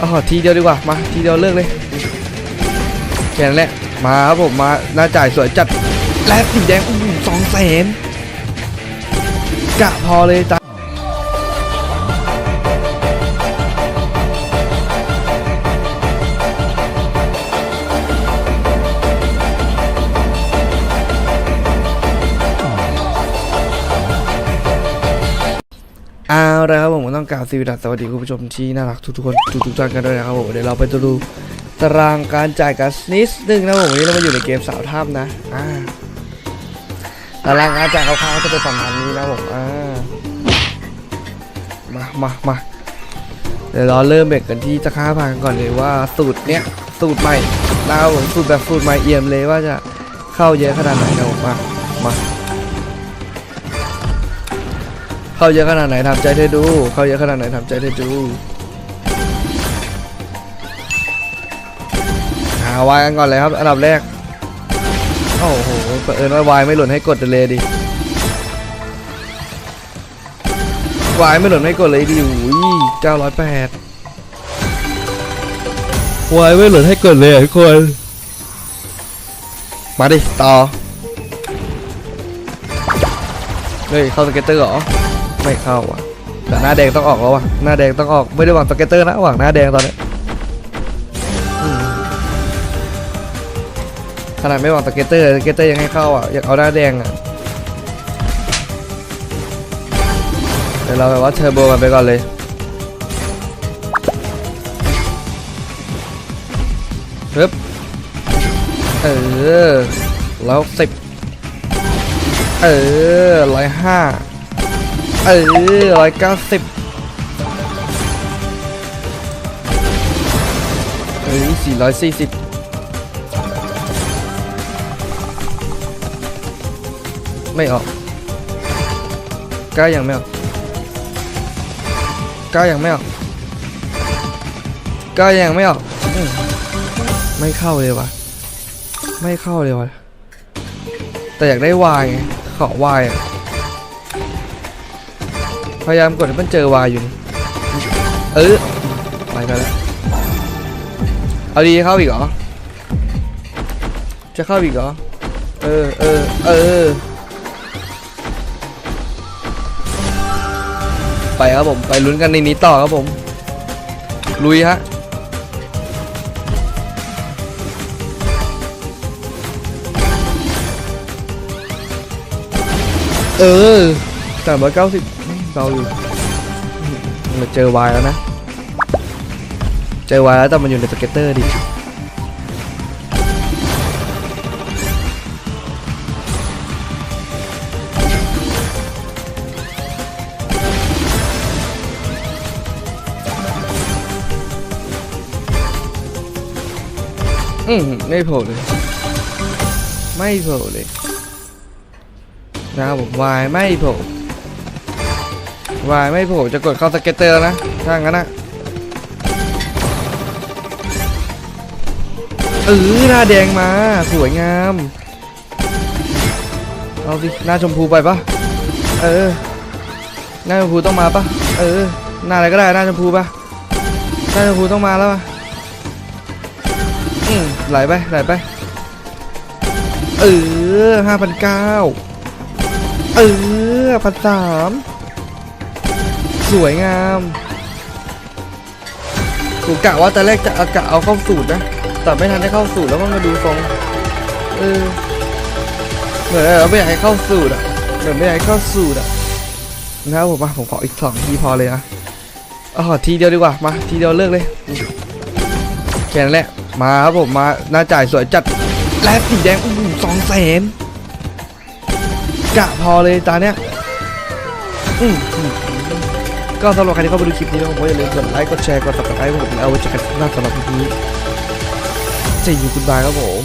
อ๋อทีเดียวดีกว่า มาทีเดียวเลิกเลยแค่นั้นแหละ มาครับผมมาหน้าจ่ายสวยจัด และสีแดงอู้สองแสนกะพอเลยจ้า เอาละครับผมต้องกล่าวสวัสดีคุณผู้ชมที่น่ารักทุกๆคนทุกๆท่านกันด้วยนะครับผมเดี๋ยวเราไปดูตารางการจ่ายกันนิดนึงนะผมวันนี้เรามาอยู่ในเกมสาวถ้ำนะอ่าตารางการจ่ายคร่าวๆจะเป็นประมาณนี้นะผมอ่ามามามาเดี๋ยวเราเริ่มเบรกกันที่จะค่าพังก่อนเลยว่าสูตรเนี้ยสูตรใหม่นะครับผมสูตรแบบสูตรใหม่เอี่ยมเลยว่าจะเข้าเยอะขนาดไหนนะผมมามา เข้าเยอะขนาดไหนทำใจเธอดู เข้าเยอะขนาดไหนทำใจเธอดูหาวายกันก่อนเลยครับ อันดับแรก โอ้โหเผอิญว่าวายไม่หล่นให้กดเลยดิวายไม่หล่นให้กดเลยดิอุ้ยเก้าร้อยแปดวายไม่หล่นให้กดเลยทุกคน มาดิ ต่อ เฮ้ย เข้าสเก็ตเตอร์เหรอ ไม่เข้าอะ แต่หน้าแดงต้องออกแล้วว่ะหน้าแดงต้องออกไม่ได้หวังสเก็ตเตอร์นะหวังหน้าแดงตอนนี้ขนาดไม่หวังสเก็ตเตอร์สเก็ตเตอร์ยังให้เข้าอะอยากเอาหน้าแดงอะเดี๋ยวเราแบบว่าเทอร์โบกันไปก่อนเลยปึ๊บเออแล้วสิบเออร้อยห้า เออร้อยเก้าสิบเอ้ยสี่ร้อยสี่สิบไม่ออกก้ายังไม่ออกก้ายังไม่ออกก้ายังไม่ออกไม่เข้าเลยวะไม่เข้าเลยวะแต่อยากได้วายไงขอวายอะ พยายามกดให้มันเจอวายอยู่นี่เออไปกันแล้วเอาดีเข้าอีกเหรอ จะเข้าอีกเหรอ เออเออเออ ไปครับผม ไปลุ้นกันในนี้ต่อครับผม ลุยฮะเออสามร้อยเก้าสิบ เบาอยู่มันเจอวายแล้วนะ เจอวายแล้วแต่มันอยู่ในสเก็ตเตอร์ดิอืมไม่โผล่เลย ไม่โผล่เลยนะครับผมวายไม่โผล่ วายไม่ผล่จะกดเข้าสเก็ตเตอร์แล้วนะถ้างั้นนะเออหน้าแดงมาสวยงามเอาสิหน้าชมพูไปปะเออหน้าชมพูต้องมาปะเออหน้าอะไรก็ได้หน้าชมพูปะหน้าชมพูต้องมาแล้วปะอืมไหลไปไหลไปเออห้าพันเก้าเออพันสาม สวยงามกูกะว่าแต่แรกจะอากะเอาเข้าสูตรนะ แต่ไม่ทันได้เข้าสูตรแล้วมันมาดูทรงเออเหมือนเราไม่อยากให้เข้าสูตรอะเหมือนไม่อยากให้เข้าสูตรอะนะครับผมมาผมขออีกสองทีพอเลยนะอ๋อทีเดียวดีกว่ามาทีเดียวเลิกเลยแค่นั้นแหละมาครับผมมาหน้าจ่ายสวยจัดและสีแดงอู้สองแสนกะพอเลยตาเนี้ยอือืม ก็สำหรับใครที่เข้ามาดูคลิปนี้นะครับผมอย่าลืมกดไลค์ กดแชร์ กดติดตามให้ผมแล้วไว้เจอกันหน้าสำหรับคลิปนี้จะอยู่คุณบายครับผม